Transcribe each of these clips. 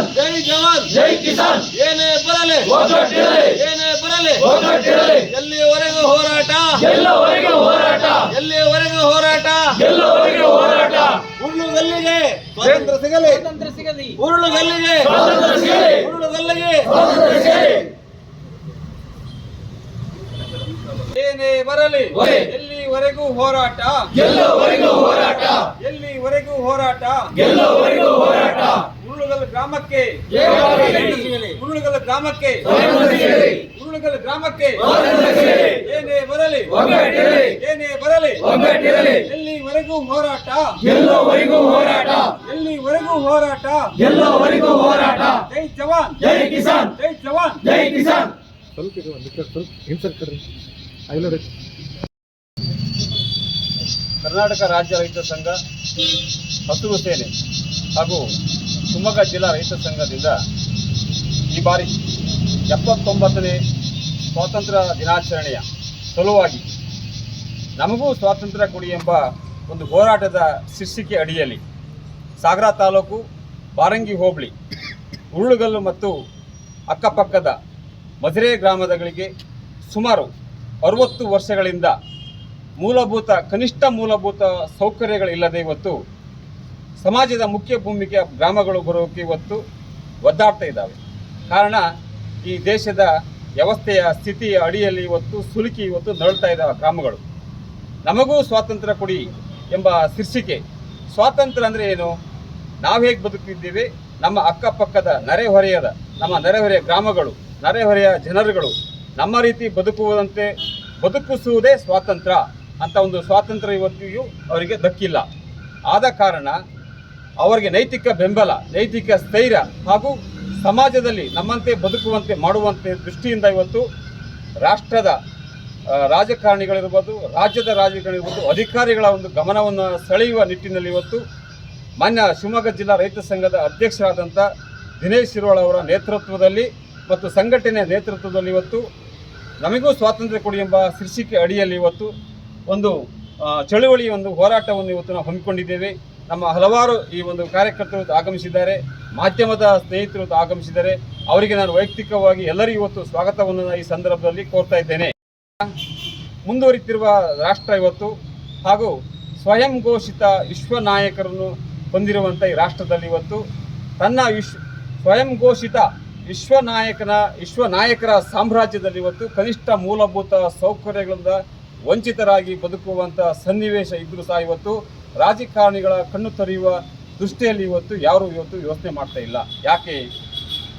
ಕಿಸಾನ್! ಜೈ ಜವಾನ್ ಜೈ ಕಿಸಾನ್! ಏನೇ ಬರಲಿ! ಹೋಗಟ್ಟಿರಲಿ ಏನೇ ಬರಲಿ! ಹೋಗಟ್ಟಿರಲಿ ಎಲ್ಲಿವರೆಗೂ ಹೋರಾಟ? ಎಲ್ಲವರೆಗೂ ಹೋರಾಟ? ಎಲ್ಲಿವರೆಗೂ ಹೋರಾಟ? ಎಲ್ಲವರೆಗೂ ಹೋರಾಟ? ಉರುಳು ಗಲ್ಲಿಗೆ ಸ್ವಾತಂತ್ರ್ಯ ಸಿಗಲಿ. ಉರುಳು ಗಲ್ಲಿಗೆ ಸ್ವಾತಂತ್ರ್ಯ ಸಿಗಲಿ. ಉರುಳು ಗಲ್ಲಿಗೆ ಸ್ವಾತಂತ್ರ್ಯ ಸಿಗಲಿ. ಏನೇ ಬರಲಿ. ಎಲ್ಲಿವರೆಗೂ ಹೋರಾಟ? ಎಲ್ಲವರೆಗೂ ಹೋರಾಟ? ಎಲ್ಲಿವರೆಗೂ ಹೋರಾಟ? ಎಲ್ಲವರೆಗೂ ಹೋರಾಟ? ಉರುಳುಗಲ್ ಗ್ರಾಮಕ್ಕೆ. ಜಯವಾಗಲಿ. ಉರುಳುಗಲ್ ಗ್ರಾಮಕ್ಕೆ. ಸಿಗಲಿ ಗ್ರಾಮಕ್ಕೆ. ಏನೇ ಬರಲಿ. ಏನೇ ಬರಲಿ. ಎಲ್ಲಿವರೆಗೂ ಹೋರಾಟ. ಎಲ್ಲವರೆಗೂ ಹೋರಾಟ. ಎಲ್ಲಿವರೆಗೂ ಹೋರಾಟ. ಎಲ್ಲವರೆಗೂ ಹೋರಾಟ. ಜೈ ಜವಾನ್. ಜೈ ಕಿಸಾನ್. ಜೈ ಜವಾನ್. ಜೈ ಕಿಸಾನ್. ಸ್ವಲ್ಪ ಕರ್ನಾಟಕ ರಾಜ್ಯ ರೈತ ಸಂಘ ಹಸಿರು ಸೇನೆ ಹಾಗೂ ಶಿವಮೊಗ್ಗ ಜಿಲ್ಲಾ ರೈತ ಸಂಘದಿಂದ ಈ ಬಾರಿ ಎಪ್ಪತ್ತೊಂಬತ್ತನೇ ಸ್ವಾತಂತ್ರ್ಯ ದಿನಾಚರಣೆಯ ಸಲುವಾಗಿ ನಮಗೂ ಸ್ವಾತಂತ್ರ್ಯ ಕೊಡಿ ಎಂಬ ಒಂದು ಹೋರಾಟದ ಶೀರ್ಷಿಕೆ ಅಡಿಯಲ್ಲಿ ಸಾಗರ ತಾಲೂಕು ಬಾರಂಗಿ ಹೋಬಳಿ, ಉರುಳುಗಲ್ಲು ಮತ್ತು ಅಕ್ಕಪಕ್ಕದ ಮಧುರೆ ಗ್ರಾಮದಗಳಿಗೆ ಸುಮಾರು ಅರುವತ್ತು ವರ್ಷಗಳಿಂದ ಮೂಲಭೂತ ಕನಿಷ್ಠ ಮೂಲಭೂತ ಸೌಕರ್ಯಗಳಿಲ್ಲದೆ ಇವತ್ತು ಸಮಾಜದ ಮುಖ್ಯ ಭೂಮಿಕೆ ಗ್ರಾಮಗಳು ಬರೋಕೆ ಇವತ್ತು ಒದ್ದಾಡ್ತಾ ಇದ್ದಾವೆ. ಕಾರಣ ಈ ದೇಶದ ವ್ಯವಸ್ಥೆಯ ಸ್ಥಿತಿಯ ಅಡಿಯಲ್ಲಿ ಇವತ್ತು ಸುಲುಕಿ ಇವತ್ತು ನರಳ್ತಾ ಇದ್ದಾವೆ ಗ್ರಾಮಗಳು. ನಮಗೂ ಸ್ವಾತಂತ್ರ್ಯ ಕೊಡಿ ಎಂಬ ಶೀರ್ಷಿಕೆ. ಸ್ವಾತಂತ್ರ್ಯ ಅಂದರೆ ಏನು? ನಾವು ಹೇಗೆ ಬದುಕಿದ್ದೀವಿ ನಮ್ಮ ಅಕ್ಕಪಕ್ಕದ ನೆರೆಹೊರೆಯದ, ನಮ್ಮ ನೆರೆಹೊರೆಯ ಗ್ರಾಮಗಳು, ನೆರೆಹೊರೆಯ ಜನರುಗಳು ನಮ್ಮ ರೀತಿ ಬದುಕುವುದಂತೆ ಬದುಕಿಸುವುದೇ ಸ್ವಾತಂತ್ರ್ಯ ಅಂತ ಒಂದು ಸ್ವಾತಂತ್ರ್ಯ ಇವತ್ತಿಗೂ ಅವರಿಗೆ ದಕ್ಕಿಲ್ಲ. ಆದ ಕಾರಣ ಅವರಿಗೆ ನೈತಿಕ ಬೆಂಬಲ, ನೈತಿಕ ಸ್ಥೈರ್ಯ ಹಾಗೂ ಸಮಾಜದಲ್ಲಿ ನಮ್ಮಂತೆ ಬದುಕುವಂತೆ ಮಾಡುವಂತೆ ದೃಷ್ಟಿಯಿಂದ ಇವತ್ತು ರಾಷ್ಟ್ರದ ರಾಜಕಾರಣಿಗಳಿರ್ಬೋದು, ರಾಜ್ಯದ ರಾಜಕಾರಣಿರ್ಬೋದು ಅಧಿಕಾರಿಗಳ ಒಂದು ಗಮನವನ್ನು ಸೆಳೆಯುವ ನಿಟ್ಟಿನಲ್ಲಿ ಇವತ್ತು ಮಾನ್ಯ ಶಿವಮೊಗ್ಗ ಜಿಲ್ಲಾ ರೈತ ಸಂಘದ ಅಧ್ಯಕ್ಷರಾದಂಥ ದಿನೇಶ್ ಶಿರೋಳ್ ಅವರ ನೇತೃತ್ವದಲ್ಲಿ ಮತ್ತು ಸಂಘಟನೆಯ ನೇತೃತ್ವದಲ್ಲಿ ಇವತ್ತು ನಮಗೂ ಸ್ವಾತಂತ್ರ್ಯ ಕೊಡಿ ಎಂಬ ಶೀರ್ಷಿಕೆ ಅಡಿಯಲ್ಲಿ ಇವತ್ತು ಒಂದು ಚಳುವಳಿ ಒಂದು ಹೋರಾಟವನ್ನು ಇವತ್ತು ನಾವು ಹಮ್ಮಿಕೊಂಡಿದ್ದೇವೆ. ನಮ್ಮ ಹಲವಾರು ಈ ಒಂದು ಕಾರ್ಯಕರ್ತರು ಆಗಮಿಸಿದ್ದಾರೆ, ಮಾಧ್ಯಮದ ಸ್ನೇಹಿತರು ಆಗಮಿಸಿದ್ದಾರೆ. ಅವರಿಗೆ ನಾನು ವೈಯಕ್ತಿಕವಾಗಿ ಎಲ್ಲರಿಗೂ ಇವತ್ತು ಸ್ವಾಗತವನ್ನು ಈ ಸಂದರ್ಭದಲ್ಲಿ ಕೋರ್ತಾ ಇದ್ದೇನೆ. ಮುಂದುವರಿತಿರುವ ರಾಷ್ಟ್ರ ಇವತ್ತು ಹಾಗೂ ಸ್ವಯಂ ಘೋಷಿತ ವಿಶ್ವ ನಾಯಕರನ್ನು ಹೊಂದಿರುವಂಥ ಈ ರಾಷ್ಟ್ರದಲ್ಲಿ ಇವತ್ತು ತನ್ನ ವಿಶ್, ಸ್ವಯಂ ಘೋಷಿತ ವಿಶ್ವ ನಾಯಕನ, ವಿಶ್ವ ನಾಯಕರ ಸಾಮ್ರಾಜ್ಯದಲ್ಲಿ ಇವತ್ತು ಕನಿಷ್ಠ ಮೂಲಭೂತ ಸೌಕರ್ಯಗಳಿಂದ ವಂಚಿತರಾಗಿ ಬದುಕುವಂಥ ಸನ್ನಿವೇಶ ಇದ್ದರೂ ಸಹ ಇವತ್ತು ರಾಜಕಾರಣಿಗಳ ಕಣ್ಣು ತೊರೆಯುವ ದೃಷ್ಟಿಯಲ್ಲಿ ಇವತ್ತು ಯಾರು ಇವತ್ತು ಯೋಚನೆ ಮಾಡ್ತಾ ಇಲ್ಲ. ಯಾಕೆ?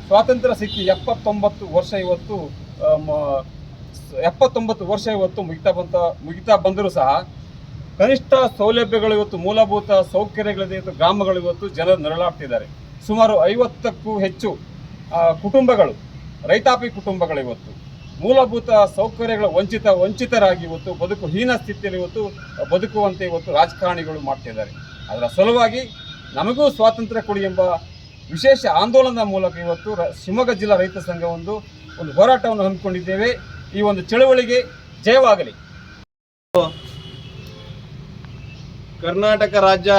ಸ್ವಾತಂತ್ರ್ಯ ಸಿಕ್ಕಿ ಎಪ್ಪತ್ತೊಂಬತ್ತು ವರ್ಷ ಇವತ್ತು ಎಪ್ಪತ್ತೊಂಬತ್ತು ವರ್ಷ ಇವತ್ತು ಮುಗಿತಾ ಬಂತ, ಮುಗಿತಾ ಬಂದರೂ ಸಹ ಕನಿಷ್ಠ ಸೌಲಭ್ಯಗಳು ಇವತ್ತು ಮೂಲಭೂತ ಸೌಕರ್ಯಗಳಿದೆ ಇವತ್ತು ಗ್ರಾಮಗಳು ಇವತ್ತು ಜನರು ನರಳಾಡ್ತಿದ್ದಾರೆ ಸುಮಾರು ಐವತ್ತಕ್ಕೂ ಹೆಚ್ಚು ಕುಟುಂಬಗಳು, ರೈತಾಪಿ ಕುಟುಂಬಗಳು ಇವತ್ತು ಮೂಲಭೂತ ಸೌಕರ್ಯಗಳ ವಂಚಿತ ವಂಚಿತರಾಗಿ ಇವತ್ತು ಬದುಕು, ಹೀನ ಸ್ಥಿತಿಯಲ್ಲಿ ಇವತ್ತು ಬದುಕುವಂತೆ ಇವತ್ತು ರಾಜಕಾರಣಿಗಳು ಮಾಡ್ತಿದ್ದಾರೆ ಅದರ ಸಲುವಾಗಿ ನಮಗೂ ಸ್ವಾತಂತ್ರ್ಯ ಕೊಡಿ ಎಂಬ ವಿಶೇಷ ಆಂದೋಲನದ ಮೂಲಕ ಇವತ್ತು ಶಿವಮೊಗ್ಗ ಜಿಲ್ಲಾ ರೈತ ಸಂಘ ಒಂದು ಒಂದು ಹೋರಾಟವನ್ನು ಹಮ್ಮಿಕೊಂಡಿದ್ದೇವೆ. ಈ ಒಂದು ಚಳುವಳಿಗೆ ಜಯವಾಗಲಿ. ಕರ್ನಾಟಕ ರಾಜ್ಯ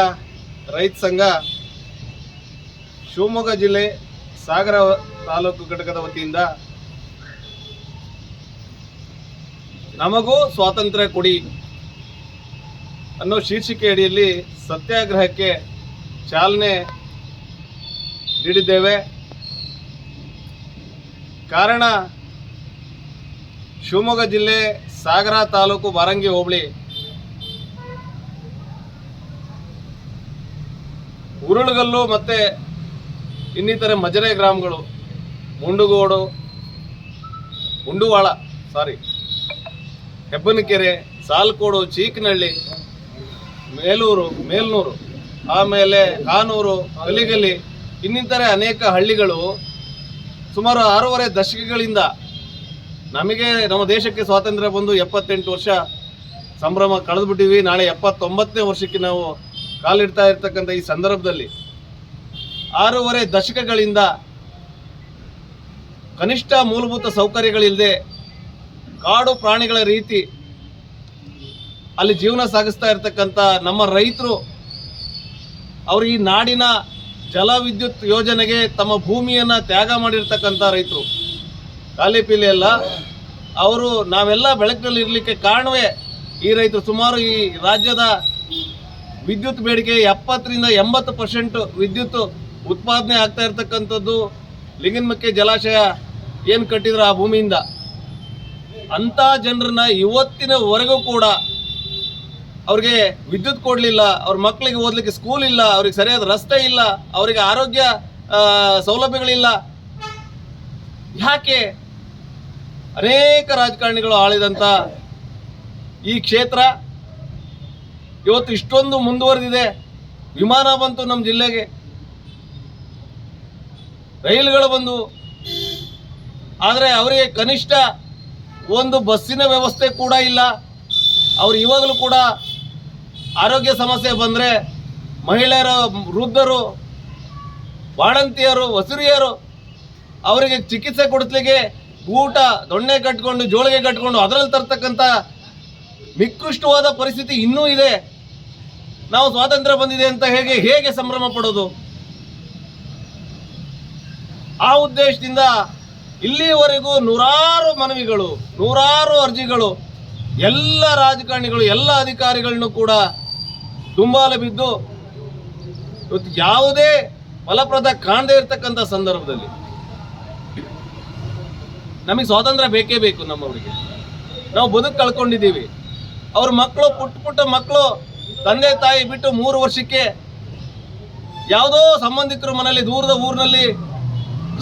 ರೈತ ಸಂಘ ಶಿವಮೊಗ್ಗ ಜಿಲ್ಲೆ ಸಾಗರ ತಾಲೂಕು ಘಟಕದ ವತಿಯಿಂದ ನಮಗೂ ಸ್ವಾತಂತ್ರ್ಯ ಕೊಡಿ ಅನ್ನೋ ಶೀರ್ಷಿಕೆ ಅಡಿಯಲ್ಲಿ ಸತ್ಯಾಗ್ರಹಕ್ಕೆ ಚಾಲನೆ ನೀಡಿದ್ದೇವೆ. ಕಾರಣ, ಶಿವಮೊಗ್ಗ ಜಿಲ್ಲೆ ಸಾಗರ ತಾಲೂಕು ಬಾರಂಗಿ ಹೋಬಳಿ. ಉರುಳುಗಲ್ಲು ಮತ್ತು ಇನ್ನಿತರೆ ಮಜರೆ ಗ್ರಾಮಗಳು, ಮುಂಡುಗೋಡು, ಮುಂಡುವಾಳ ಸಾರಿ ಹೆಬ್ಬನಕೆರೆ, ಸಾಲ್ಕೋಡು, ಚೀಕನಳ್ಳಿ, ಮೇಲೂರು, ಮೇಲ್ನೂರು, ಆಮೇಲೆ ಕಾನೂರು, ಕಲಿಗಲಿ ಇನ್ನಿತರೆ ಅನೇಕ ಹಳ್ಳಿಗಳು ಸುಮಾರು ಆರೂವರೆ ದಶಕಗಳಿಂದ ನಮಗೆ ನಮ್ಮ ದೇಶಕ್ಕೆ ಸ್ವಾತಂತ್ರ್ಯ ಬಂದು ಎಪ್ಪತ್ತೆಂಟು ವರ್ಷ ಸಂಭ್ರಮ ಕಳೆದುಬಿಟ್ಟಿವಿ ನಾಳೆ ಎಪ್ಪತ್ತೊಂಬತ್ತನೇ ವರ್ಷಕ್ಕೆ ನಾವು ಕಾಲಿಡ್ತಾ ಇರ್ತಕ್ಕಂಥ ಈ ಸಂದರ್ಭದಲ್ಲಿ ಆರೂವರೆ ದಶಕಗಳಿಂದ ಕನಿಷ್ಠ ಮೂಲಭೂತ ಸೌಕರ್ಯಗಳಿಲ್ಲದೆ ಕಾಡು ಪ್ರಾಣಿಗಳ ರೀತಿ ಅಲ್ಲಿ ಜೀವನ ಸಾಗಿಸ್ತಾ ಇರ್ತಕ್ಕಂಥ ನಮ್ಮ ರೈತರು ಅವರು ಈ ನಾಡಿನ ಜಲ ವಿದ್ಯುತ್ ಯೋಜನೆಗೆ ತಮ್ಮ ಭೂಮಿಯನ್ನು ತ್ಯಾಗ ಮಾಡಿರ್ತಕ್ಕಂಥ ರೈತರು. ಖಾಲಿ ಪೀಲಿ ಎಲ್ಲ ಅವರು ನಾವೆಲ್ಲ ಬೆಳಕಿನಲ್ಲಿ ಇರಲಿಕ್ಕೆ ಕಾರಣವೇ ಈ ರೈತರು. ಸುಮಾರು ಈ ರಾಜ್ಯದ ವಿದ್ಯುತ್ ಬೇಡಿಕೆ ಎಪ್ಪತ್ತರಿಂದ ಎಂಬತ್ತು ಪರ್ಸೆಂಟ್ ವಿದ್ಯುತ್ ಉತ್ಪಾದನೆ ಆಗ್ತಾ ಇರತಕ್ಕಂಥದ್ದು. ಲಿಂಗನಮಕ್ಕೆ ಜಲಾಶಯ ಏನು ಕಟ್ಟಿದ್ರು ಆ ಭೂಮಿಯಿಂದ. ಅಂಥ ಜನರನ್ನ ಇವತ್ತಿನವರೆಗೂ ಕೂಡ ಅವ್ರಿಗೆ ವಿದ್ಯುತ್ ಕೊಡಲಿಲ್ಲ, ಅವ್ರ ಮಕ್ಕಳಿಗೆ ಓದಲಿಕ್ಕೆ ಸ್ಕೂಲ್ ಇಲ್ಲ, ಅವ್ರಿಗೆ ಸರಿಯಾದ ರಸ್ತೆ ಇಲ್ಲ, ಅವರಿಗೆ ಆರೋಗ್ಯ ಸೌಲಭ್ಯಗಳಿಲ್ಲ. ಯಾಕೆ? ಅನೇಕ ರಾಜಕಾರಣಿಗಳು ಆಳಿದಂಥ ಈ ಕ್ಷೇತ್ರ ಇವತ್ತು ಇಷ್ಟೊಂದು ಮುಂದುವರೆದಿದೆ. ವಿಮಾನ ಬಂತು ನಮ್ಮ ಜಿಲ್ಲೆಗೆ. ರೈಲುಗಳು ಬಂದು ಆದರೆ ಅವರಿಗೆ ಕನಿಷ್ಠ ಒಂದು ಬಸ್ಸಿನ ವ್ಯವಸ್ಥೆ ಕೂಡ ಇಲ್ಲ. ಅವ್ರು ಇವಾಗಲೂ ಕೂಡ ಆರೋಗ್ಯ ಸಮಸ್ಯೆ ಬಂದರೆ ಮಹಿಳೆಯರ, ವೃದ್ಧರು ಬಾಣಂತಿಯರು ವಸುರಿಯರು ಅವರಿಗೆ ಚಿಕಿತ್ಸೆ ಕೊಡಿಸ್ಲಿಕ್ಕೆ ಊಟ, ದೊಣ್ಣೆ ಕಟ್ಕೊಂಡು, ಜೋಳಿಗೆ ಕಟ್ಕೊಂಡು ಅದರಲ್ಲಿ ತರ್ತಕ್ಕಂಥ ನಿಕೃಷ್ಟವಾದ ಪರಿಸ್ಥಿತಿ ಇನ್ನೂ ಇದೆ. ನಾವು ಸ್ವಾತಂತ್ರ್ಯ ಬಂದಿದೆ ಅಂತ ಹೇಗೆ ಹೇಗೆ ಸಂಭ್ರಮ ಪಡೋದು? ಆ ಉದ್ದೇಶದಿಂದ ಇಲ್ಲಿವರೆಗೂ ನೂರಾರು ಮನವಿಗಳು, ನೂರಾರು ಅರ್ಜಿಗಳು, ಎಲ್ಲ ರಾಜಕಾರಣಿಗಳು, ಎಲ್ಲ ಅಧಿಕಾರಿಗಳನ್ನು ಕೂಡ ತುಂಬಾಲು ಬಿದ್ದು ಇವತ್ತು ಯಾವುದೇ ಫಲಪ್ರದ ಕಾಣದೇ ಇರತಕ್ಕಂಥ ಸಂದರ್ಭದಲ್ಲಿ ನಮಗೆ ಸ್ವಾತಂತ್ರ್ಯ ಬೇಕೇ ಬೇಕು ನಮ್ಮವರಿಗೆ. ನಾವು ಬದುಕು ಕಳ್ಕೊಂಡಿದ್ದೀವಿ. ಅವ್ರ ಮಕ್ಕಳು, ಪುಟ್ಟ ಪುಟ್ಟ ಮಕ್ಕಳು, ತಂದೆ, ತಾಯಿ ಬಿಟ್ಟು ಮೂರು ವರ್ಷಕ್ಕೆ ಯಾವುದೋ ಸಂಬಂಧಿಕರ ಮನೆಯಲ್ಲಿ ದೂರದ ಊರಿನಲ್ಲಿ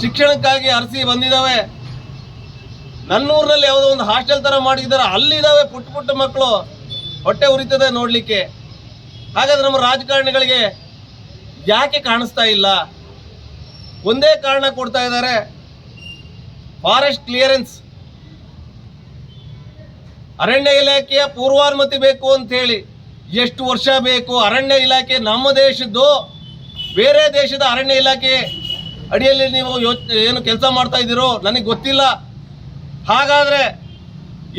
ಶಿಕ್ಷಣಕ್ಕಾಗಿ ಅರಸಿ ಬಂದಿದ್ದಾವೆ. ನನ್ನೂರಲ್ಲಿ ಯಾವುದೋ ಒಂದು ಹಾಸ್ಟೆಲ್ ಥರ ಮಾಡಿದ್ದಾರೆ. ಅಲ್ಲಿದ್ದಾವೆ ಪುಟ್ಟ ಪುಟ್ಟ ಮಕ್ಕಳು. ಹೊಟ್ಟೆ ಉರಿತದೆ ನೋಡಲಿಕ್ಕೆ. ಹಾಗಾದ್ರೆ ನಮ್ಮ ರಾಜಕಾರಣಿಗಳಿಗೆ ಯಾಕೆ ಕಾಣಿಸ್ತಾ ಇಲ್ಲ? ಒಂದೇ ಕಾರಣ ಕೊಡ್ತಾ ಇದ್ದಾರೆ. Forest clearance. ಅರಣ್ಯ ಇಲಾಖೆಯ ಪೂರ್ವಾನುಮತಿ ಬೇಕು ಅಂತ ಹೇಳಿ ಎಷ್ಟು ವರ್ಷ ಬೇಕು? ಅರಣ್ಯ ಇಲಾಖೆ ನಮ್ಮ ದೇಶದ್ದು. ಬೇರೆ ದೇಶದ ಅರಣ್ಯ ಇಲಾಖೆ ಅಡಿಯಲ್ಲಿ ನೀವು ಏನು ಕೆಲಸ ಮಾಡ್ತಾ ಇದ್ದೀರೋ ನನಗೆ ಗೊತ್ತಿಲ್ಲ. ಹಾಗಾದರೆ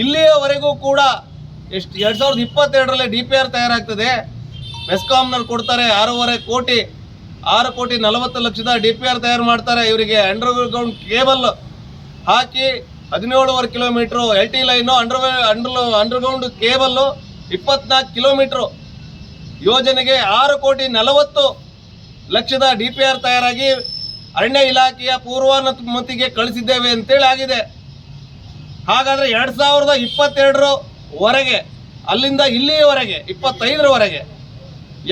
ಇಲ್ಲಿಯವರೆಗೂ ಕೂಡ ಎಷ್ಟು, ಎರಡು ಸಾವಿರದ ಇಪ್ಪತ್ತೆರಡರಲ್ಲಿ ಡಿ ಪಿ ಆರ್ ತಯಾರಾಗ್ತದೆ. ಮೆಸ್ಕಾಮ್ನಲ್ಲಿ ಕೊಡ್ತಾರೆ ಆರೂವರೆ ಕೋಟಿ, ಆರು ಕೋಟಿ ನಲವತ್ತು ಲಕ್ಷದ ಡಿ ಪಿ ಆರ್ ತಯಾರು ಮಾಡ್ತಾರೆ ಇವರಿಗೆ ಅಂಡರ್ಗ್ರೌಂಡ್ ಕೇಬಲ್ ಹಾಕಿ ಹದಿನೇಳುವರೆ kilometre L T line under under underground cable ಇಪ್ಪತ್ನಾಲ್ಕು ಕಿಲೋಮೀಟ್ರು. ಯೋಜನೆಗೆ ಆರು ಕೋಟಿ ನಲವತ್ತು ಲಕ್ಷದ ಡಿ ಪಿ ಆರ್ ತಯಾರಾಗಿ ಅರಣ್ಯ ಇಲಾಖೆಯ ಪೂರ್ವಾನುಮತಿಗೆ ಕಳಿಸಿದ್ದೇವೆ ಅಂತೇಳಿ ಆಗಿದೆ. ಹಾಗಾದ್ರೆ ಎರಡು ಸಾವಿರದ ಇಪ್ಪತ್ತೆರಡರವರೆಗೆ ಅಲ್ಲಿಂದ ಇಲ್ಲಿಯವರೆಗೆ ಇಪ್ಪತ್ತೈದರವರೆಗೆ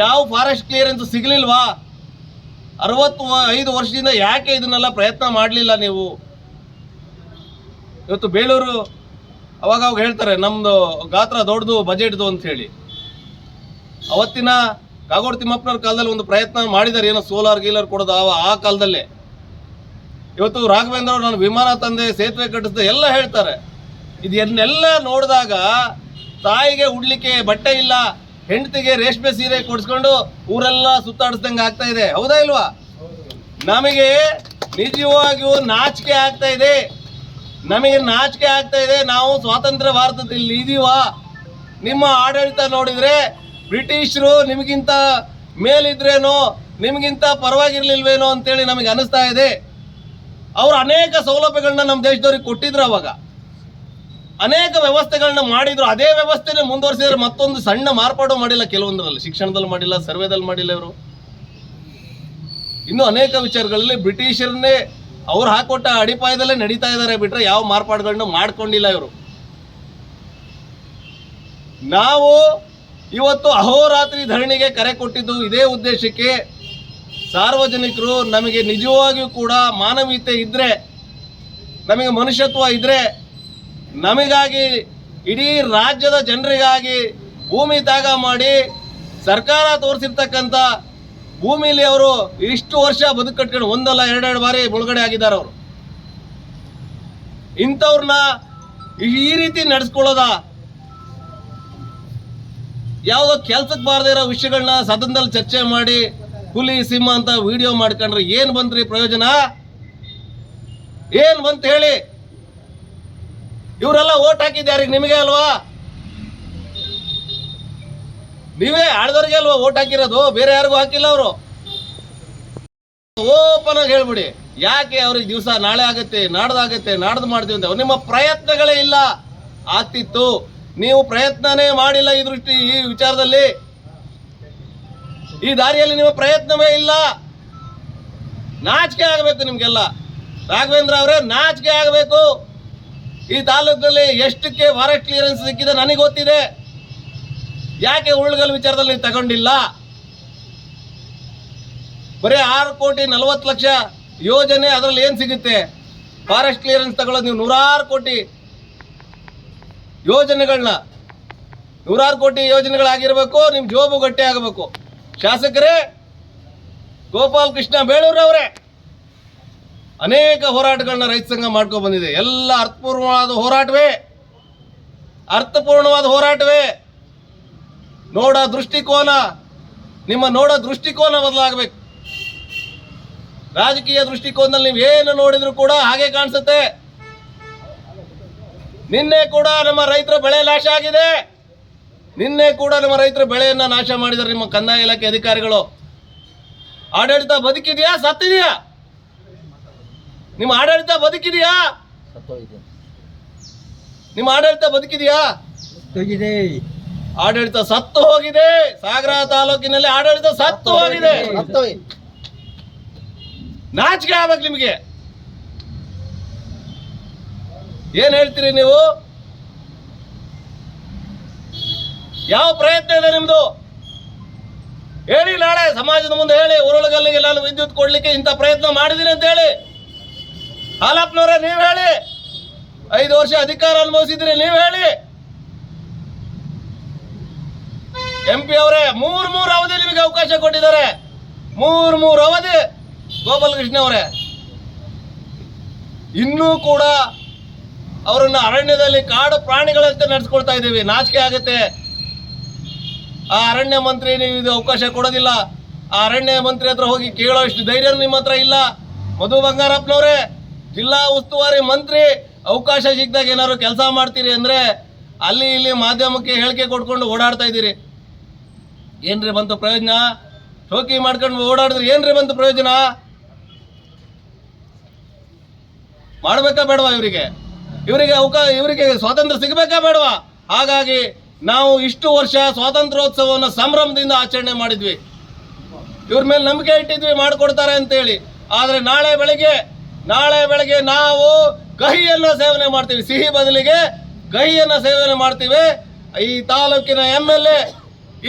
ಯಾವ ಫಾರೆಸ್ಟ್ ಕ್ಲಿಯರೆನ್ಸ್ ಸಿಗಲಿಲ್ವಾ? ಅರವತ್ತು ಐದು ವರ್ಷದಿಂದ ಯಾಕೆ ಇದನ್ನೆಲ್ಲ ಪ್ರಯತ್ನ ಮಾಡಲಿಲ್ಲ ನೀವು? ಇವತ್ತು ಅವಾಗ ಅವಾಗ ಹೇಳ್ತಾರೆ ನಮ್ಮದು ಗಾತ್ರ ದೊಡ್ಡದು ಬಜೆಟ್ದು ಅಂತ ಹೇಳಿ. ಅವತ್ತಿನ ಕಾಗೋಡು ತಿಮ್ಮಪ್ಪನವ್ರ ಕಾಲದಲ್ಲಿ ಒಂದು ಪ್ರಯತ್ನ ಮಾಡಿದ್ದಾರೆ. ಏನೋ ಸೋಲಾರ್ ಗೀಲರ್ ಕೊಡೋದು ಆ ಆ ಕಾಲದಲ್ಲೇ. ಇವತ್ತು ರಾಘವೇಂದ್ರ ಅವರು ನಾನು ವಿಮಾನ ತಂದೆ, ಸೇತುವೆ ಕಟ್ಟಿಸ್ದೆ ಎಲ್ಲ ಹೇಳ್ತಾರೆ. ಇದನ್ನೆಲ್ಲ ನೋಡಿದಾಗ ತಾಯಿಗೆ ಉಡ್ಲಿಕ್ಕೆ ಬಟ್ಟೆ ಇಲ್ಲ, ಹೆಂಡತಿಗೆ ರೇಷ್ಮೆ ಸೀರೆ ಕೊಡಿಸ್ಕೊಂಡು ಊರೆಲ್ಲ ಸುತ್ತಾಡಿಸ್ದಂಗೆ ಆಗ್ತಾ ಇದೆ. ಹೌದಾ ಇಲ್ವಾ? ನಮಗೆ ನಿಜವಾಗಿಯೂ ನಾಚಿಕೆ ಆಗ್ತಾ ಇದೆ. ನಮಗೆ ನಾಚಿಕೆ ಆಗ್ತಾ ಇದೆ. ನಾವು ಸ್ವಾತಂತ್ರ್ಯ ಭಾರತದಲ್ಲಿ ಇದೀವಾ. ನಿಮ್ಮ ಆಡಳಿತ ನೋಡಿದ್ರೆ ಬ್ರಿಟಿಷರು ನಿಮಗಿಂತ ಮೇಲಿದ್ರೇನೋ, ನಿಮಗಿಂತ ಪರವಾಗಿರ್ಲಿಲ್ವೇನೋ ಅಂತೇಳಿ ನಮಗೆ ಅನಿಸ್ತಾ ಇದೆ. ಅವರು ಅನೇಕ ಸೌಲಭ್ಯಗಳನ್ನ ನಮ್ಮ ದೇಶದವ್ರಿಗೆ ಕೊಟ್ಟಿದ್ರು ಅವಾಗ. ಅನೇಕ ವ್ಯವಸ್ಥೆಗಳನ್ನ ಮಾಡಿದ್ರು. ಅದೇ ವ್ಯವಸ್ಥೆನೇ ಮುಂದುವರಿಸಿದ್ರೆ ಮತ್ತೊಂದು ಸಣ್ಣ ಮಾರ್ಪಾಡು ಮಾಡಿಲ್ಲ ಕೆಲವೊಂದರಲ್ಲಿ. ಶಿಕ್ಷಣದಲ್ಲಿ ಮಾಡಿಲ್ಲ, ಸರ್ವೇದಲ್ಲಿ ಮಾಡಿಲ್ಲ ಇವರು. ಇನ್ನು ಅನೇಕ ವಿಚಾರಗಳಲ್ಲಿ ಬ್ರಿಟಿಷರನ್ನೇ ಅವ್ರು ಹಾಕೊಟ್ಟ ಅಡಿಪಾಯದಲ್ಲೇ ನಡೀತಾ ಇದ್ದಾರೆ ಬಿಟ್ರೆ ಯಾವ ಮಾರ್ಪಾಡುಗಳನ್ನ ಮಾಡ್ಕೊಂಡಿಲ್ಲ ಇವರು. ನಾವು ಇವತ್ತು ಅಹೋರಾತ್ರಿ ಧರಣಿಗೆ ಕರೆ ಕೊಟ್ಟಿದ್ದು ಇದೇ ಉದ್ದೇಶಕ್ಕೆ ಸಾರ್ವಜನಿಕರು ನಮಗೆ ನಿಜವಾಗಿಯೂ ಕೂಡ ಮಾನವೀಯತೆ ಇದ್ದರೆ ನಮಗೆ ಮನುಷ್ಯತ್ವ ಇದ್ದರೆ ನಮಗಾಗಿ ಇಡೀ ರಾಜ್ಯದ ಜನರಿಗಾಗಿ ಭೂಮಿ ತ್ಯಾಗ ಮಾಡಿ ಸರ್ಕಾರ ತೋರಿಸಿರ್ತಕ್ಕಂಥ ಭೂಮಿಲಿ ಅವರು ಇಷ್ಟು ವರ್ಷ ಬದುಕು ಕಟ್ಕೊಂಡು ಒಂದಲ್ಲ ಎರಡೆರಡು ಬಾರಿ ಮುಳುಗಡೆ ಆಗಿದ್ದಾರೆ ಅವರು. ಇಂಥವ್ರನ್ನ ಈ ರೀತಿ ನಡೆಸ್ಕೊಳ್ಳೋದ? ಯಾವುದೋ ಕೆಲ್ಸಕ್ಕೆ ಬಾರದೇ ಇರೋ ವಿಷಯಗಳನ್ನ ಸದನದಲ್ಲಿ ಚರ್ಚೆ ಮಾಡಿ ಹುಲಿ, ಸಿಂಹ ಅಂತ ವಿಡಿಯೋ ಮಾಡ್ಕೊಂಡ್ರೆ ಏನು ಬಂತ್ರಿ ಪ್ರಯೋಜನ? ಏನು ಬಂತ ಹೇಳಿ? ಇವರೆಲ್ಲ ಓಟ್ ಹಾಕಿದ್ದು ಯಾರಿಗೆ ನಿಮಗೆ ಅಲ್ವಾ? ನೀವೇ ಆಳ್ದವ್ರಿಗೆ ಅಲ್ವಾ ಓಟ್ ಹಾಕಿರೋದು? ಬೇರೆ ಯಾರಿಗೂ ಹಾಕಿಲ್ಲ ಅವರು. ಓಪನ್ ಆಗಿ ಹೇಳ್ಬಿಡಿ. ಯಾಕೆ ಅವ್ರಿಗೆ ದಿವಸ ನಾಳೆ ಆಗುತ್ತೆ ನಾಡ್ದಾಗತ್ತೆ ನಾಡ್ದು ಮಾಡ್ತೀವಿ ಅಂತ. ನಿಮ್ಮ ಪ್ರಯತ್ನಗಳೇ ಇಲ್ಲ. ಆಗ್ತಿತ್ತು. ನೀವು ಪ್ರಯತ್ನನೇ ಮಾಡಿಲ್ಲ ಈ ದೃಷ್ಟಿ, ಈ ವಿಚಾರದಲ್ಲಿ. ಈ ದಾರಿಯಲ್ಲಿ ನಿಮ್ಮ ಪ್ರಯತ್ನವೇ ಇಲ್ಲ. ನಾಚಿಕೆ ಆಗಬೇಕು ನಿಮಗೆಲ್ಲ. ರಾಘವೇಂದ್ರ ಅವರೇ, ನಾಚಿಕೆ ಆಗಬೇಕು. ಈ ತಾಲೂಕಲ್ಲಿ ಎಷ್ಟಕ್ಕೆ ಫಾರೆಸ್ಟ್ ಕ್ಲಿಯರೆನ್ಸ್ ಸಿಕ್ಕಿದೆ ನನಗೆ ಗೊತ್ತಿದೆ. ಯಾಕೆ ಉಳ್ಗಲ್ ವಿಚಾರದಲ್ಲಿ ತಗೊಂಡಿಲ್ಲ? ಬರೀ ಆರು ಕೋಟಿ ನಲವತ್ತು ಲಕ್ಷ ಯೋಜನೆ ಅದರಲ್ಲಿ ಏನು ಸಿಗುತ್ತೆ? ಫಾರೆಸ್ಟ್ ಕ್ಲಿಯರೆನ್ಸ್ ತಗೊಳ್ಳೋದು ನೀವು ನೂರಾರು ಕೋಟಿ. ಯೋಜನೆಗಳನ್ನ, ನೂರಾರು ಕೋಟಿ ಯೋಜನೆಗಳಾಗಿರ್ಬೇಕು ನಿಮ್ಮ ಜೋಬು ಗಟ್ಟಿ ಆಗಬೇಕು. ಶಾಸಕರೇ, ಗೋಪಾಲ್ ಕೃಷ್ಣ ಬೇಳೂರವರೇ ಅನೇಕ ಹೋರಾಟಗಳನ್ನ ರೈತ ಸಂಘ ಮಾಡ್ಕೊಂಡು ಬಂದಿದೆ. ಎಲ್ಲ ಅರ್ಥಪೂರ್ಣವಾದ ಹೋರಾಟವೇ ಅರ್ಥಪೂರ್ಣವಾದ ಹೋರಾಟವೇ. ನೋಡ ದೃಷ್ಟಿಕೋನ, ನಿಮ್ಮ ನೋಡ ದೃಷ್ಟಿಕೋನ ಬದಲಾಗಬೇಕು. ರಾಜಕೀಯ ದೃಷ್ಟಿಕೋನದಲ್ಲಿ ನೀವು ಏನು ನೋಡಿದ್ರು ಕೂಡ ಹಾಗೆ ಕಾಣಿಸುತ್ತೆ. ನಿನ್ನೆ ಕೂಡ ನಮ್ಮ ರೈತರ ಬೆಳೆ ನಾಶ ಆಗಿದೆ. ನಿನ್ನೆ ಕೂಡ ನಮ್ಮ ರೈತರ ಬೆಳೆಯನ್ನ ನಾಶ ಮಾಡಿದ್ದಾರೆ ನಿಮ್ಮ ಕಂದಾಯ ಇಲಾಖೆ ಅಧಿಕಾರಿಗಳು. ಆಡಳಿತ ಬದುಕಿದೆಯಾ? ಸತ್ತಿದೆಯಾ? ನಿಮ್ಮ ಆಡಳಿತ ಬದುಕಿದೆಯಾ? ನಿಮ್ಮ ಆಡಳಿತ ಬದುಕಿದೆಯಾ? ಆಡಳಿತ ಸತ್ತು ಹೋಗಿದೆ. ಸಾಗರ ತಾಲೂಕಿನಲ್ಲಿ ಆಡಳಿತ ಸತ್ತು ಹೋಗಿದೆ. ನಾಚಿಕೆ ಆಗ್ಬೇಕು ನಿಮಗೆ. ಏನ್ ಹೇಳ್ತೀರಿ ನೀವು? ಯಾವ ಪ್ರಯತ್ನ ಇದೆ ನಿಮ್ದು? ಹೇಳಿ ನಾಳೆ ಸಮಾಜದ ಮುಂದೆ ಹೇಳಿ ಉರುಳುಗಲ್ಲಿಗೆ ನಾನು ವಿದ್ಯುತ್ ಕೊಡ್ಲಿಕ್ಕೆ ಇಂಥ ಪ್ರಯತ್ನ ಮಾಡಿದೀನಿ ಅಂತ ಹೇಳಿ. ಹಾಲಪ್ಪನವರೇ ನೀವು ಹೇಳಿ. ಐದು ವರ್ಷ ಅಧಿಕಾರ ಅನುಭವಿಸಿದ್ರಿ, ನೀವು ಹೇಳಿ. ಎಂ ಪಿ ಅವರೇ, ಮೂರ್ ಮೂರು ಅವಧಿ ನಿಮಗೆ ಅವಕಾಶ ಕೊಟ್ಟಿದ್ದಾರೆ. ಮೂರ್ ಮೂರು ಅವಧಿ ಗೋಪಾಲಕೃಷ್ಣ ಅವರೇ. ಇನ್ನೂ ಕೂಡ ಅವರನ್ನ ಅರಣ್ಯದಲ್ಲಿ ಕಾಡು ಪ್ರಾಣಿಗಳಂತೆ ನಡೆಸ್ಕೊಳ್ತಾ ಇದ್ದೀವಿ. ನಾಚಿಕೆ ಆಗುತ್ತೆ. ಆ ಅರಣ್ಯ ಮಂತ್ರಿ ನೀವು ಇದು ಅವಕಾಶ ಕೊಡೋದಿಲ್ಲ. ಆ ಅರಣ್ಯ ಮಂತ್ರಿ ಹತ್ರ ಹೋಗಿ ಕೇಳೋ ಇಷ್ಟು ಧೈರ್ಯ ನಿಮ್ಮ ಹತ್ರ ಇಲ್ಲ. ಮಧು ಬಂಗಾರಪ್ಪನವರೇ, ಜಿಲ್ಲಾ ಉಸ್ತುವಾರಿ ಮಂತ್ರಿ, ಅವಕಾಶ ಸಿಕ್ಕಿದಾಗ ಏನಾದ್ರು ಕೆಲಸ ಮಾಡ್ತೀರಿ ಅಂದ್ರೆ ಅಲ್ಲಿ ಇಲ್ಲಿ ಮಾಧ್ಯಮಕ್ಕೆ ಹೇಳಿಕೆ ಕೊಟ್ಕೊಂಡು ಓಡಾಡ್ತಾ ಇದ್ದೀರಿ. ಏನ್ರಿ ಬಂತು ಪ್ರಯೋಜನ? ಟೋಕಿ ಮಾಡ್ಕೊಂಡು ಓಡಾಡಿದ್ರೆ ಏನ್ರಿ ಬಂತು ಪ್ರಯೋಜನ? ಮಾಡಬೇಕಾ ಬೇಡವಾ ಇವರಿಗೆ? ಇವರಿಗೆ ಅವಕಾಶ ಇವರಿಗೆ ಸ್ವಾತಂತ್ರ್ಯ ಸಿಗಬೇಕಾ ಬೇಡವಾ? ಹಾಗಾಗಿ ನಾವು ಇಷ್ಟು ವರ್ಷ ಸ್ವಾತಂತ್ರ್ಯೋತ್ಸವವನ್ನು ಸಂಭ್ರಮದಿಂದ ಆಚರಣೆ ಮಾಡಿದ್ವಿ. ಇವ್ರ ಮೇಲೆ ನಂಬಿಕೆ ಇಟ್ಟಿದ್ವಿ, ಮಾಡಿಕೊಡ್ತಾರೆ ಅಂತೇಳಿ. ಆದರೆ ನಾಳೆ ಬೆಳಿಗ್ಗೆ, ನಾಳೆ ಬೆಳಗ್ಗೆ ನಾವು ಕಹಿಯನ್ನ ಸೇವನೆ ಮಾಡ್ತೀವಿ. ಸಿಹಿ ಬದಲಿಗೆ ಕಹಿಯನ್ನು ಸೇವನೆ ಮಾಡ್ತೀವಿ. ಈ ತಾಲೂಕಿನ ಎಂ ಎಲ್ ಎ,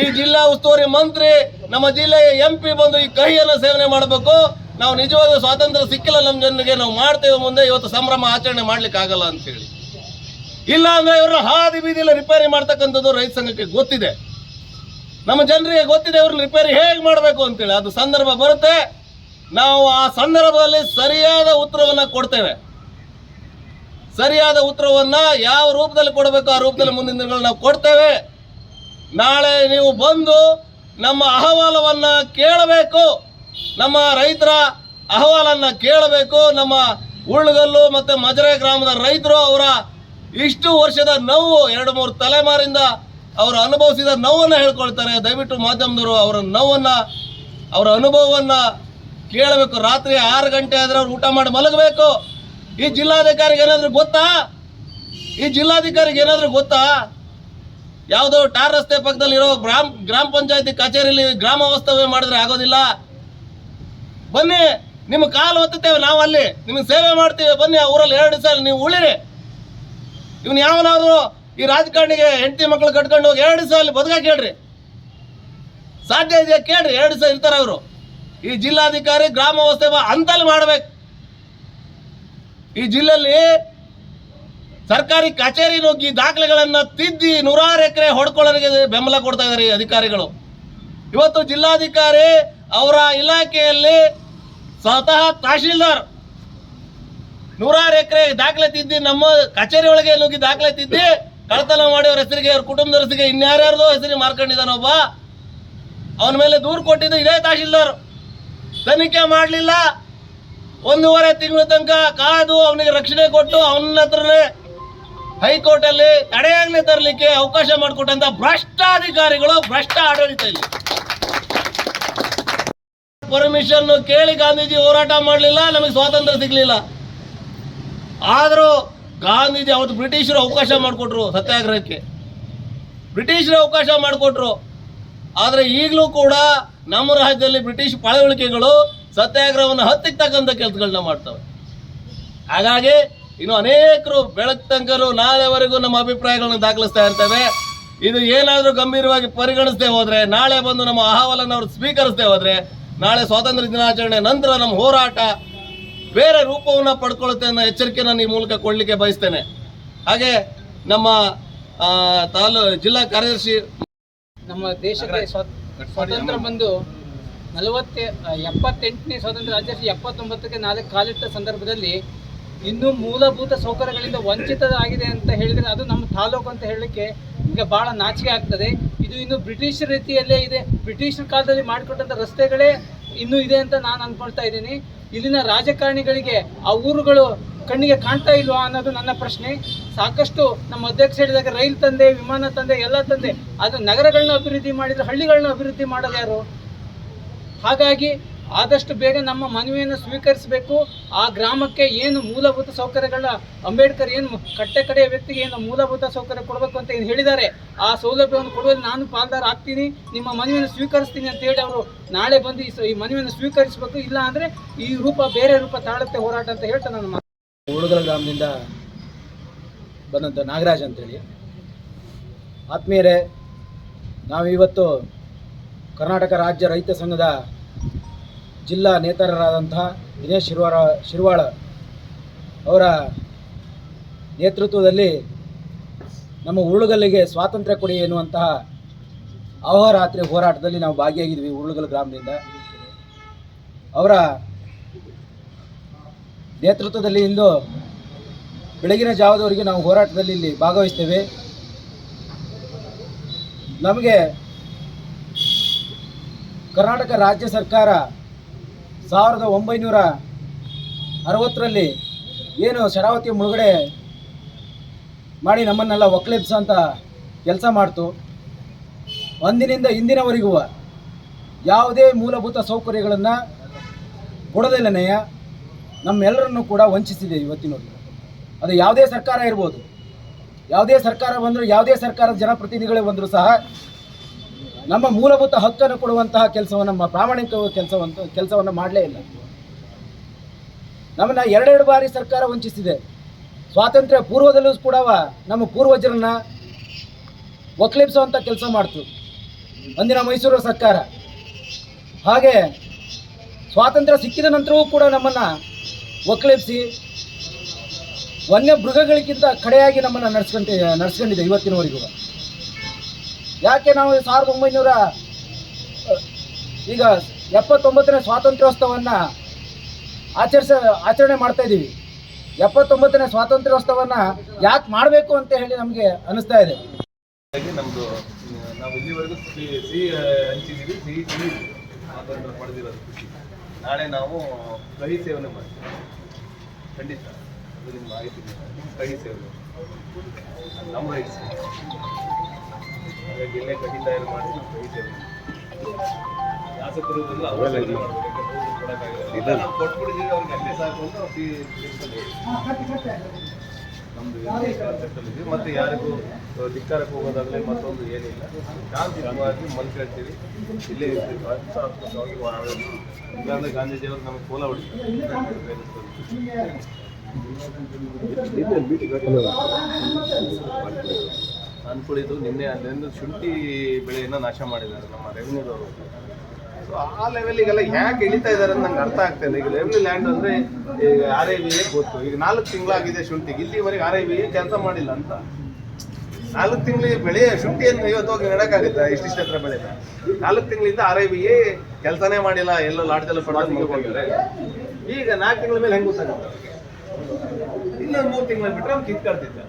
ಈ ಜಿಲ್ಲಾ ಉಸ್ತುವಾರಿ ಮಂತ್ರಿ, ನಮ್ಮ ಜಿಲ್ಲೆಯ ಎಂ ಪಿ ಬಂದು ಈ ಕಹಿಯನ್ನ ಸೇವನೆ ಮಾಡಬೇಕು. ನಾವು ನಿಜವಾದ ಸ್ವಾತಂತ್ರ್ಯ ಸಿಕ್ಕಿಲ್ಲ ನಮ್ಮ ಜನರಿಗೆ, ನಾವು ಮಾಡ್ತೇವೆ ಮುಂದೆ ಇವತ್ತು ಸಂಭ್ರಮ ಆಚರಣೆ ಮಾಡ್ಲಿಕ್ಕೆ ಆಗಲ್ಲ ಅಂತೇಳಿ ಇಲ್ಲ ಅಂದ್ರೆ ಇವರು ಹಾದಿ ಬೀದಿಲ್ಲ ರಿಪೇರಿ ಮಾಡ್ತಕ್ಕಂಥದ್ದು ರೈತ ಸಂಘಕ್ಕೆ ಗೊತ್ತಿದೆ. ನಮ್ಮ ಜನರಿಗೆ ಗೊತ್ತಿದೆ ಇವ್ರನ್ನ ರಿಪೇರಿ ಹೇಗೆ ಮಾಡಬೇಕು ಅಂತೇಳಿ ಅದು ಸಂದರ್ಭ ಬರುತ್ತೆ. ನಾವು ಆ ಸಂದರ್ಭದಲ್ಲಿ ಸರಿಯಾದ ಉತ್ತರವನ್ನ ಕೊಡ್ತೇವೆ. ಸರಿಯಾದ ಉತ್ತರವನ್ನ ಯಾವ ರೂಪದಲ್ಲಿ ಕೊಡಬೇಕು ಆ ರೂಪದಲ್ಲಿ ಮುಂದಿನ ದಿನಗಳು ನಾವು ಕೊಡ್ತೇವೆ. ನಾಳೆ ನೀವು ಬಂದು ನಮ್ಮ ಅಹವಾಲವನ್ನ ಕೇಳಬೇಕು. ನಮ್ಮ ರೈತರ ಅಹವಾಲನ್ನ ಕೇಳಬೇಕು. ನಮ್ಮ ಉಳ್ಗಲ್ಲು ಮತ್ತು ಮಜರೆ ಗ್ರಾಮದ ರೈತರು ಅವರ ಇಷ್ಟು ವರ್ಷದ ನೋವು, ಎರಡು ಮೂರು ತಲೆಮಾರಿಂದ ಅವರು ಅನುಭವಿಸಿದ ನೋವನ್ನು ಹೇಳ್ಕೊಳ್ತಾರೆ. ದಯವಿಟ್ಟು ಮಾಧ್ಯಮದವರು ಅವರ ನೋವನ್ನು, ಅವರ ಅನುಭವವನ್ನು ಕೇಳಬೇಕು. ರಾತ್ರಿ ಆರು ಗಂಟೆ ಆದರೆ ಅವ್ರು ಊಟ ಮಾಡಿ ಮಲಗಬೇಕು. ಈ ಜಿಲ್ಲಾಧಿಕಾರಿಗೆ ಏನಾದರೂ ಗೊತ್ತಾ? ಈ ಜಿಲ್ಲಾಧಿಕಾರಿಗೆ ಏನಾದರೂ ಗೊತ್ತಾ? ಯಾವುದೋ ಟಾರ್ ರಸ್ತೆ ಪಕ್ಕದಲ್ಲಿ ಇರೋ ಗ್ರಾಮ ಗ್ರಾಮ ಪಂಚಾಯತಿ ಕಚೇರಿಯಲ್ಲಿ ಗ್ರಾಮ ವಾಸ್ತವ್ಯ ಮಾಡಿದ್ರೆ ಆಗೋದಿಲ್ಲ. ಬನ್ನಿ, ನಿಮ್ಮ ಕಾಲು ಒತ್ತುತ್ತೇವೆ ನಾವು ಅಲ್ಲಿ. ನಿಮಗೆ ಸೇವೆ ಮಾಡ್ತೀವಿ, ಬನ್ನಿ ಆ ಊರಲ್ಲಿ ಎರಡು ದಿವಸ ನೀವು ಉಳಿರಿ. ಇವ್ನು ಯಾವನಾದ್ರು ಈ ರಾಜಕಾರಣಿಗೆ ಹೆಂಡತಿ ಮಕ್ಕಳು ಕಟ್ಕೊಂಡು ಹೋಗಿ ಎರಡು ದಿವಸ ಅಲ್ಲಿ ಬದುಕ ಕೇಳ್ರಿ ಸಾಧ್ಯ ಇದೆಯಾ ಕೇಳ್ರಿ, ಎರಡು ದಿವಸ ಇರ್ತಾರೆ ಅವರು. ಈ ಜಿಲ್ಲಾಧಿಕಾರಿ ಗ್ರಾಮ ವ್ಯವಸ್ಥೆ ಅಂತಲ್ಲಿ ಮಾಡ್ಬೇಕು. ಈ ಜಿಲ್ಲೆಯಲ್ಲಿ ಸರ್ಕಾರಿ ಕಚೇರಿ ನುಗ್ಗಿ ದಾಖಲೆಗಳನ್ನ ತಿದ್ದಿ ನೂರಾರು ಎಕರೆ ಹೊಡ್ಕೊಳ್ಳೋರಿಗೆ ಬೆಂಬಲ ಕೊಡ್ತಾ ಇದ್ದಾರೆ ಈ ಅಧಿಕಾರಿಗಳು. ಇವತ್ತು ಜಿಲ್ಲಾಧಿಕಾರಿ ಅವರ ಇಲಾಖೆಯಲ್ಲಿ ಸ್ವತಃ ತಹಶೀಲ್ದಾರ್. ನೂರಾರು ಎಕರೆ ದಾಖಲೆ ತಿದ್ದಿ, ನಮ್ಮ ಕಚೇರಿ ಒಳಗೆ ನುಗ್ಗಿ ದಾಖಲೆ ತಿದ್ದಿ ಕಳತನ ಮಾಡಿ ಅವ್ರ ಹೆಸರಿಗೆ, ಅವ್ರ ಕುಟುಂಬದ ಹೆಸರಿಗೆ ಇನ್ಯಾರ್ಯಾರ್ದೋ ಹೆಸರಿಗೆ ಮಾರ್ಕೊಂಡಿದ್ದಾನೊಬ್ಬ ಅವನ ಮೇಲೆ ದೂರು ಕೊಟ್ಟಿದ್ದು ಇದೇ ತಹಶೀಲ್ದಾರ್. ತನಿಖೆ ಮಾಡಲಿಲ್ಲ. ಒಂದೂವರೆ ತಿಂಗಳ ತನಕ ಕಾದು ಅವನಿಗೆ ರಕ್ಷಣೆ ಕೊಟ್ಟು ಅವನ ಹತ್ರನೇ ಹೈಕೋರ್ಟಲ್ಲಿ ತಡೆಯಾಗಲೇ ತರಲಿಕ್ಕೆ ಅವಕಾಶ ಮಾಡಿಕೊಟ್ಟಂತ ಭ್ರಷ್ಟಾಧಿಕಾರಿಗಳು ಭ್ರಷ್ಟ ಆಡಳಿತ ಇಲ್ಲಿ. ಪರ್ಮಿಷನ್ ಕೇಳಿ ಗಾಂಧೀಜಿ ಹೋರಾಟ ಮಾಡಲಿಲ್ಲ, ನಮಗೆ ಸ್ವಾತಂತ್ರ್ಯ ಸಿಗಲಿಲ್ಲ. ಆದರೂ ಗಾಂಧೀಜಿ ಅವತ್ತು ಬ್ರಿಟಿಷರು ಅವಕಾಶ ಮಾಡಿಕೊಟ್ರು ಸತ್ಯಾಗ್ರಹಕ್ಕೆ. ಬ್ರಿಟಿಷರು ಅವಕಾಶ ಮಾಡಿಕೊಟ್ರು. ಆದರೆ ಈಗಲೂ ಕೂಡ ನಮ್ಮ ರಾಜ್ಯದಲ್ಲಿ ಬ್ರಿಟಿಷ್ ಪಳವಳಿಕೆಗಳು ಸತ್ಯಾಗ್ರಹವನ್ನು ಹತ್ತಿಕ್ತಕ್ಕಂಥ ಕೆಲಸಗಳನ್ನ ಮಾಡ್ತವೆ. ಹಾಗಾಗಿ ಇನ್ನು ಅನೇಕರು ಬೆಳಕ್ ತನಕರು ನಾಳೆವರೆಗೂ ನಮ್ಮ ಅಭಿಪ್ರಾಯಗಳನ್ನು ದಾಖಲಿಸ್ತಾ ಇರ್ತೇವೆ. ಇದು ಏನಾದರೂ ಗಂಭೀರವಾಗಿ ಪರಿಗಣಿಸದೆ ಹೋದರೆ, ನಾಳೆ ಬಂದು ನಮ್ಮ ಅಹವಾಲನ್ನು ಅವರು ಸ್ವೀಕರಿಸದೆ ಹೋದ್ರೆ ನಾಳೆ ಸ್ವಾತಂತ್ರ್ಯ ದಿನಾಚರಣೆ ನಂತರ ನಮ್ಮ ಹೋರಾಟ ಬೇರೆ ರೂಪವನ್ನು ಪಡ್ಕೊಳ್ಳುತ್ತೆ ಅನ್ನೋ ಎಚ್ಚರಿಕೆಯನ್ನು ಈ ಮೂಲಕ ಕೊಡಲಿಕ್ಕೆ ಬಯಸ್ತೇನೆ. ಹಾಗೆ ನಮ್ಮ ತಾಲೂ ಜಿಲ್ಲಾ ಕಾರ್ಯದರ್ಶಿ ನಮ್ಮ ದೇಶಕ್ಕೆ ಸ್ವಾ- ಸ್ವಾತಂತ್ರ್ಯ ಬಂದು ನಲವತ್ತೆ ಎಪ್ಪತ್ತೆಂಟನೇ ಸ್ವಾತಂತ್ರ್ಯ ಆಚರಿಸಿ ಎಪ್ಪತ್ತೊಂಬತ್ತಕ್ಕೆ ನಾಲ್ಕು ಕಾಲಿಟ್ಟ ಸಂದರ್ಭದಲ್ಲಿ ಇನ್ನೂ ಮೂಲಭೂತ ಸೌಕರ್ಯಗಳಿಂದ ವಂಚಿತರಾಗಿದೆ ಅಂತ ಹೇಳಿದರೆ ಅದು ನಮ್ಮ ತಾಲೂಕು ಅಂತ ಹೇಳಲಿಕ್ಕೆ ಈಗ ಭಾಳ ನಾಚಿಕೆ ಆಗ್ತದೆ. ಇದು ಇನ್ನು ಬ್ರಿಟಿಷ್ ರೀತಿಯಲ್ಲೇ ಇದೆ. ಬ್ರಿಟಿಷ್ ಕಾಲದಲ್ಲಿ ಮಾಡಿಕೊಟ್ಟಂಥ ರಸ್ತೆಗಳೇ ಇನ್ನೂ ಇದೆ ಅಂತ ನಾನು ಅಂದ್ಕೊಳ್ತಾ ಇದ್ದೀನಿ. ಇಲ್ಲಿನ ರಾಜಕಾರಣಿಗಳಿಗೆ ಆ ಊರುಗಳು ಕಣ್ಣಿಗೆ ಕಾಣ್ತಾ ಇಲ್ವಾ ಅನ್ನೋದು ನನ್ನ ಪ್ರಶ್ನೆ. ಸಾಕಷ್ಟು ನಮ್ಮ ಅಧ್ಯಕ್ಷ ಹೇಳಿದಾಗ ರೈಲ್ ತಂದೆ, ವಿಮಾನ ತಂದೆ, ಎಲ್ಲ ತಂದೆ. ಅದು ನಗರಗಳನ್ನ ಅಭಿವೃದ್ಧಿ ಮಾಡಿದ್ರೆ ಹಳ್ಳಿಗಳನ್ನ ಅಭಿವೃದ್ಧಿ ಮಾಡೋದು ಯಾರು? ಹಾಗಾಗಿ ಆದಷ್ಟು ಬೇಗ ನಮ್ಮ ಮನವಿಯನ್ನು ಸ್ವೀಕರಿಸಬೇಕು. ಆ ಗ್ರಾಮಕ್ಕೆ ಏನು ಮೂಲಭೂತ ಸೌಕರ್ಯಗಳ, ಅಂಬೇಡ್ಕರ್ ಏನು ಕಟ್ಟೆ ಕಡೆಯ ವ್ಯಕ್ತಿಗೆ ಏನು ಮೂಲಭೂತ ಸೌಕರ್ಯ ಕೊಡಬೇಕು ಅಂತ ಏನು ಹೇಳಿದ್ದಾರೆ, ಆ ಸೌಲಭ್ಯವನ್ನು ಕೊಡುವಲ್ಲಿ ನಾನು ಪಾಲ್ದಾರ ಆಗ್ತೀನಿ. ನಿಮ್ಮ ಮನವಿಯನ್ನು ಸ್ವೀಕರಿಸ್ತೀನಿ ಅಂತ ಹೇಳಿ ಅವರು ನಾಳೆ ಬಂದು ಈ ಮನವಿಯನ್ನು ಸ್ವೀಕರಿಸಬೇಕು. ಇಲ್ಲ ಅಂದರೆ ಈ ರೂಪ ಬೇರೆ ರೂಪ ತಾಳುತ್ತೆ ಹೋರಾಟ ಅಂತ ಹೇಳ್ತಾ ನಾನು ಉಳುಗಲ ಗ್ರಾಮದಿಂದ ಬಂದಂಥ ನಾಗರಾಜ್ ಅಂತೇಳಿ. ಆತ್ಮೀಯರೇ ನಾವು ಇವತ್ತು ಕರ್ನಾಟಕ ರಾಜ್ಯ ರೈತ ಸಂಘದ ಜಿಲ್ಲಾ ನೇತಾರರಾದಂತಹ ದಿನೇಶ್ ಶಿರ್ವಾರ, ಶಿರ್ವಾಳ ಅವರ ನೇತೃತ್ವದಲ್ಲಿ ನಮ್ಮ ಉರುಳುಗಲ್ಲಿಗೆ ಸ್ವಾತಂತ್ರ್ಯ ಕೊಡಿ ಎನ್ನುವಂತಹ ಅಹೋರಾತ್ರಿ ಹೋರಾಟದಲ್ಲಿ ನಾವು ಭಾಗಿಯಾಗಿದ್ವಿ ಉರುಳುಗಲ್ ಗ್ರಾಮದಿಂದ. ಅವರ ನೇತೃತ್ವದಲ್ಲಿ ಇಂದು ಬೆಳಗಿನ ಜಾವದವರೆಗೆ ನಾವು ಹೋರಾಟದಲ್ಲಿ ಇಲ್ಲಿ ಭಾಗವಹಿಸ್ತೇವೆ. ನಮಗೆ ಕರ್ನಾಟಕ ರಾಜ್ಯ ಸರ್ಕಾರ ಸಾವಿರದ ಒಂಬೈನೂರ ಅರವತ್ತರಲ್ಲಿ ಏನು ಶರಾವತಿ ಮುಳುಗಡೆ ಮಾಡಿ ನಮ್ಮನ್ನೆಲ್ಲ ಅಂತ ಕೆಲಸ ಮಾಡ್ತು. ಅಂದಿನಿಂದ ಇಂದಿನವರೆಗೂ ಯಾವುದೇ ಮೂಲಭೂತ ಸೌಕರ್ಯಗಳನ್ನು ಕೊಡದಿಲ್ಲನೆಯ ನಮ್ಮೆಲ್ಲರನ್ನು ಕೂಡ ವಂಚಿಸಿದೆ ಇವತ್ತಿನವರೆಗೂ ಅದು ಯಾವುದೇ ಸರ್ಕಾರ ಇರ್ಬೋದು. ಯಾವುದೇ ಸರ್ಕಾರ ಬಂದರೂ, ಯಾವುದೇ ಸರ್ಕಾರದ ಜನಪ್ರತಿನಿಧಿಗಳೇ ಬಂದರೂ ಸಹ ನಮ್ಮ ಮೂಲಭೂತ ಹಕ್ಕನ್ನು ಕೊಡುವಂತಹ ಕೆಲಸವನ್ನು, ನಮ್ಮ ಪ್ರಾಮಾಣಿಕ ಕೆಲಸವಂತ ಕೆಲಸವನ್ನು ಮಾಡಲೇ ಇಲ್ಲ. ನಮ್ಮನ್ನ ಎರಡೆರಡು ಬಾರಿ ಸರ್ಕಾರ ವಂಚಿಸಿದೆ. ಸ್ವಾತಂತ್ರ್ಯ ಪೂರ್ವದಲ್ಲೂ ಕೂಡ ನಮ್ಮ ಪೂರ್ವಜರನ್ನ ಒಕ್ಲಿಪ್ಸುವಂಥ ಕೆಲಸ ಮಾಡ್ತು. ಅಂದಿನ ಮೈಸೂರು ಸರ್ಕಾರ. ಹಾಗೆ ಸ್ವಾತಂತ್ರ್ಯ ಸಿಕ್ಕಿದ ನಂತರವೂ ಕೂಡ ನಮ್ಮನ್ನು ಒಕ್ಲಿಪ್ಸಿ ವನ್ಯ ಮೃಗಗಳಿಗಿಂತ ಕಡೆಯಾಗಿ ನಮ್ಮನ್ನು ನಡ್ಸ್ಕೊಂತ ನಡೆಸ್ಕೊಂಡಿದೆ ಇವತ್ತಿನವರೆಗೂ. ಯಾಕೆ ನಾವು ಸಾವಿರದ ಒಂಬೈನೂರ, ಈಗ ಎಪ್ಪತ್ತೊಂಬತ್ತನೇ ಸ್ವಾತಂತ್ರ್ಯೋತ್ಸವವನ್ನು ಆಚರಿಸ, ಆಚರಣೆ ಮಾಡ್ತಾ ಇದ್ದೀವಿ ಎಪ್ಪತ್ತೊಂಬತ್ತನೇ ಸ್ವಾತಂತ್ರ್ಯೋತ್ಸವವನ್ನು ಯಾಕೆ ಮಾಡಬೇಕು ಅಂತ ಹೇಳಿ ನಮಗೆ ಅನಿಸ್ತಾ ಇದೆ. ನಮ್ಮದು ನಾವು ಇಲ್ಲಿವರೆಗೂ ಸಿಹಿ ಹಂಚಿದ್ದೀವಿ ಸಿಹಿ ಸಿಹಿ ಸ್ವಾತಂತ್ರ್ಯ ಪಡೆದಿರೋದು ಖುಷಿ. ನಾಳೆ ನಾವು ಕಹಿ ಸೇವನೆ ಮಾಡ್ತೀವಿ. ಖಂಡಿತ. ಅದು ನಿಮ್ಮ ಮಾಹಿತಿ. ಕಹಿ ಸೇವನೆ. ನಮ್ಮ ರೈಟ್ಸ್ ಹಾಗಾಗಿ ಇಲ್ಲೇ ಕಠಿಣ ತಯಾರು ಮಾಡಿ ನಾವು ಸೇವನೆ ಶಾಸಕರು ಅವ್ರು ಕೊಡಕ್ಕಾಗಲ್ಲ. ನಾವು ಕೊಟ್ಬಿಟ್ಟಿದ್ದೀವಿ ಅವ್ರಿಗೆ ಅಲ್ಲೇ ಸಾಕು ಅಂತ ಅವ್ರು ಮತ್ತೆ ಯಾರಿಗೂ ಧಿಕ್ಕಾರಕ್ಕೆ ಹೋಗೋದಾಗಲಿ ಮತ್ತೊಂದು ಏನಿಲ್ಲ ಶಾಂತಿಯುತವಾಗಿ ಮಲ್ಕೊಳ್ತೀವಿ ಇಲ್ಲೇ ಇರ್ತೀವಿ ಅರ್ಥಾತ್ಮಕವಾಗಿ ಹೋರಾಡೋದು ಇಲ್ಲಾಂದ್ರೆ ಗಾಂಧೀಜಿಯವರು ನಮಗೆ ಕೋಲ ಅನ್ಕೊಳ್ಳಿದ್ದು ನಿನ್ನೆ ಅಲ್ಲಿಂದ ಶುಂಠಿ ಬೆಳೆಯನ್ನು ನಾಶ ಮಾಡಿದ್ದಾರೆ ನಮ್ಮ ರೆವಿನ್ಯೂದವರು ಸೊ ಆ ಲೆವೆಲಿಗೆಲ್ಲ ಯಾಕೆ ಇಳಿತಾ ಇದ್ದಾರೆ ಅಂತ ನಂಗೆ ಅರ್ಥ ಆಗ್ತಾ ಇಲ್ಲ. ಈಗ ರೆವಿನ್ಯೂ ಲ್ಯಾಂಡ್ ಅಂದರೆ ಈಗ ಆರ್ ಐ ವಿಗೆ ಗೊತ್ತು. ಈಗ ನಾಲ್ಕು ತಿಂಗಳಾಗಿದೆ ಶುಂಠಿಗೆ ಇಲ್ಲಿವರೆಗೆ ಆರ್ ಐ ವಿಗೆ ಕೆಲಸ ಮಾಡಿಲ್ಲ ಅಂತ. ನಾಲ್ಕು ತಿಂಗಳಿಗೆ ಬೆಳೆ ಶುಂಠಿಯನ್ನು ಇವತ್ತು ಹೋಗಿ ನೆಡಕ್ಕಾಗುತ್ತೆ? ಇಷ್ಟಿಷ್ಟು ಹತ್ರ ಬೆಳೆದ? ನಾಲ್ಕು ತಿಂಗಳಿಂದ ಆರ್ ಐ ವಿಗೆ ಕೆಲಸನೇ ಮಾಡಿಲ್ಲ. ಎಲ್ಲೋ ಲಾಡ್ಜಲ್ಲೂ ಪಡೆದು ಹೋಗಿದ್ದಾರೆ. ಈಗ ನಾಲ್ಕು ತಿಂಗಳ ಮೇಲೆ ಹೆಂಗೆ ಗೊತ್ತಾಗುತ್ತೆ? ಇನ್ನೊಂದು ಮೂರು ತಿಂಗಳ ಬಿಟ್ಟರೆ ಅವ್ನು ಕಿತ್ಕೊಳ್ತಿದ್ದ.